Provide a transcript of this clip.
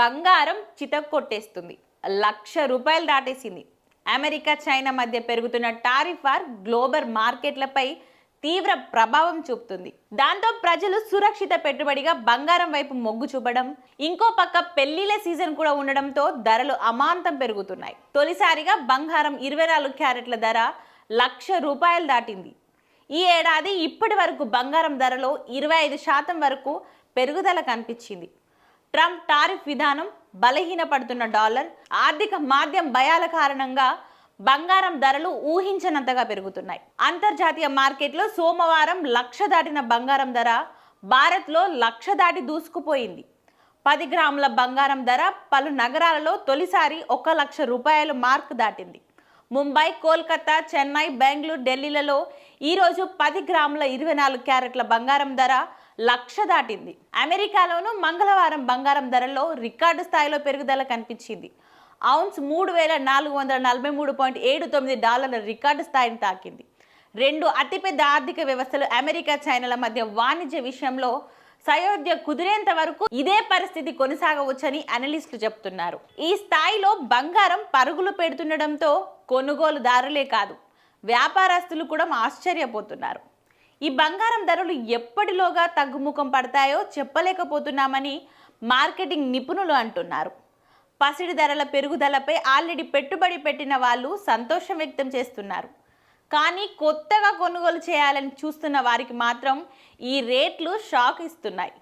బంగారం చితక్కొట్టేస్తుంది. లక్ష రూపాయలు దాటేసింది. America China మధ్య పెరుగుతున్న టారిఫ్ వార్ గ్లోబల్ మార్కెట్లపై తీవ్ర ప్రభావం చూపుతుంది. దాంతో ప్రజలు సురక్షిత పెట్టుబడిగా బంగారం వైపు మొగ్గు చూపడం ఇంకో పక్క పెళ్ళిళ్ళ సీజన్ కూడా ఉండడంతో ధరలు అమాంతం పెరుగుతున్నాయి. తొలిసారిగా బంగారం ఇరవై నాలుగు క్యారెట్ల ధర లక్ష రూపాయలు దాటింది. ఈ ఏడాది ఇప్పటి వరకు బంగారం ధరలో ఇరవై ఐదు శాతం వరకు పెరుగుదల కనిపించింది. ట్రంప్ టారిఫ్ విధానం బలహీనపడుతున్న డాలర్ ఆర్థిక మాధ్యం భయాల కారణంగా బంగారం ధరలు ఊహించనంతగా పెరుగుతున్నాయి. అంతర్జాతీయ మార్కెట్లో సోమవారం లక్ష దాటిన బంగారం ధర భారత్లో లక్ష దాటి దూసుకుపోయింది. పది గ్రాముల బంగారం ధర పలు నగరాలలో తొలిసారి ఒక లక్ష రూపాయలు మార్క్ దాటింది. ముంబై కోల్కతా చెన్నై బెంగళూరు ఢిల్లీలలో ఈరోజు పది గ్రాముల ఇరవై నాలుగు క్యారెట్ల బంగారం ధర లక్ష దాటింది. అమెరికాలోనూ మంగళవారం బంగారం ధరల్లో రికార్డు స్థాయిలో పెరుగుదల కనిపించింది. ఔన్స్ మూడు వేల నాలుగు వందల నలభై మూడు పాయింట్ ఏడు తొమ్మిది డాలర్ల రికార్డు స్థాయిని తాకింది. రెండు అతిపెద్ద ఆర్థిక వ్యవస్థలు అమెరికా చైనాల మధ్య వాణిజ్య విషయంలో సయోధ్య కుదిరేంత వరకు ఇదే పరిస్థితి కొనసాగవచ్చని అనలిస్టులు చెప్తున్నారు ఈ స్థాయిలో బంగారం పరుగులు పెడుతుండడంతో కొనుగోలుదారులే కాదు వ్యాపారస్తులు కూడా ఆశ్చర్యపోతున్నారు. ఈ బంగారం ధరలు ఎప్పటిలోగా తగ్గుముఖం పడతాయో చెప్పలేకపోతున్నామని మార్కెటింగ్ నిపుణులు అంటున్నారు. పసిడి ధరల పెరుగుదలపై ఆల్రెడీ పెట్టుబడి పెట్టిన వాళ్ళు సంతోషం వ్యక్తం చేస్తున్నారు. కానీ కొత్తగా కొనుగోలు చేయాలని చూస్తున్న వారికి మాత్రం ఈ రేట్లు షాక్ ఇస్తున్నాయి.